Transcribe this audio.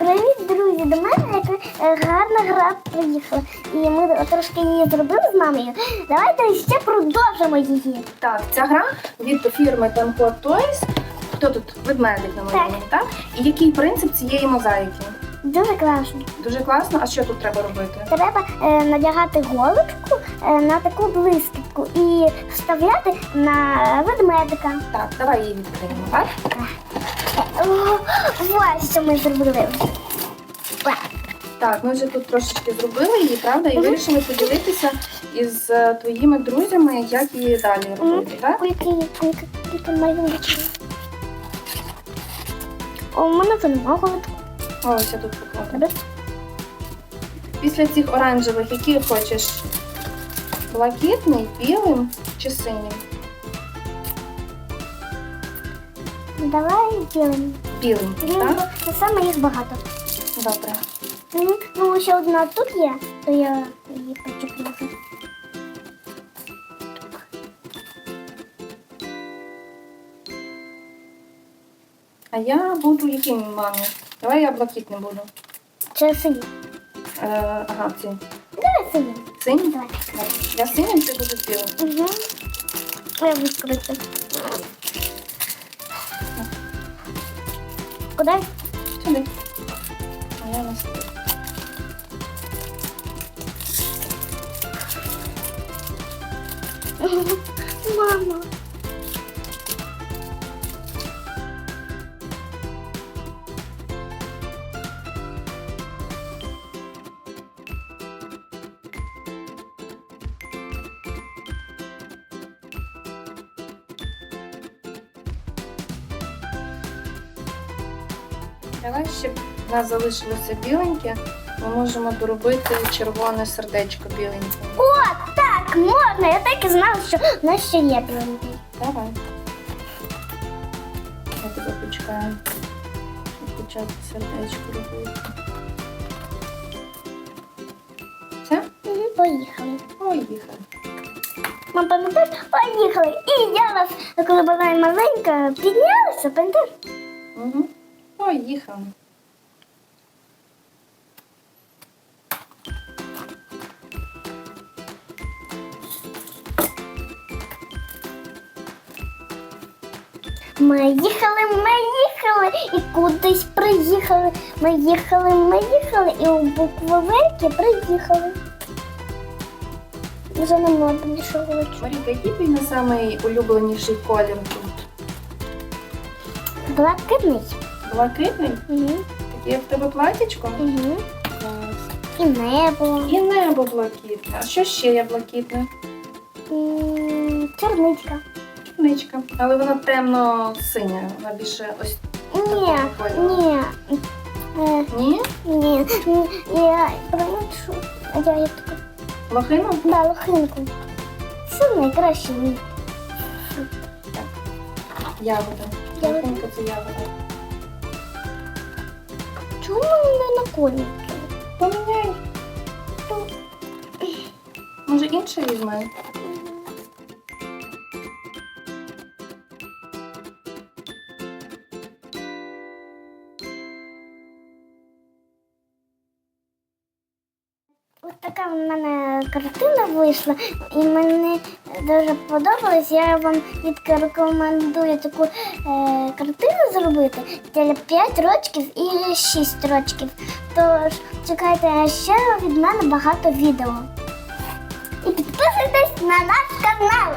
Привіт, друзі! До мене яка е, гарна гра приїхала. І ми трошки її зробили з мамою. Давайте ще продовжимо її. Так, ця гра від фірми Tenco Toys. Хто тут? Ведмедик намальований, так? І який принцип цієї мозаїки? Дуже класно. Дуже класно. А що тут треба робити? Треба е, надягати голочку е, на таку блискітку і вставляти на ведмедика. Так, давай її відкриємо, так? О, ось що ми зробили. Так, ми вже тут трошечки зробили її, правда? І вирішили поділитися із е, твоїми друзями, як її далі робити, так? О, У мене голочку. Ось я тут покладу. Після цих оранжевих, які хочеш? Блакитний, білим чи синім? Давай ділимо. Білим, Ділимо, так? бо саме їх багато. Добре. Мгм. Ну, ще одна тут є, то я її почеплю. А я буду яким мамі? Давай я блакитним буду. Чи синій? Е, ага, ці. Давай синій. Синій? Давай. Я синім, ти будеш білим. Угу. Я відкрити. Куди? Сюди. А я вас. Мама. Давай ще в нас залишилося біленьке. Ми можемо доробити червоне сердечко біленьке. О, так, можна. Я так і знала, що в нас ще є блондин. Давай. Я тебе почекаю. Щоб почати сердечко робити. Все? Угу. Поїхали. Поїхали. Мам, пам'ятаєш? Поїхали. І я вас, коли була маленька, піднялася, пам'ятаєш? Угу. Поїхали. Ми їхали, ми їхали і кудись приїхали. Ми їхали, ми їхали і у буквовики приїхали. Вже не можна більше говорити. Маріка, який твій на самий улюбленіший колір тут? Блакитний. Блакитний? Угу. Таке в тебе платічко? Угу. Клас. І небо. І небо блакитне. А що ще є блакитне? М, Чорничка. Чорничка. Але вона темно-синя. Вона більше ось. Ні, Такого ні. Е, Ні? Ні, ні, я прошу. А я як таку Лохину? да, лохинку. Це найкраще мій. Ягода. Ягода. Лохинка це ягода. Чому не на коні? Поміняй. Може інше візьме? Ось така в мене картина вийшла, і мені дуже подобалось. Я вам рекомендую таку е, картину зробити для 5 рочків і 6 рочків. Тож чекайте ще від мене багато відео. І підписуйтесь на наш канал.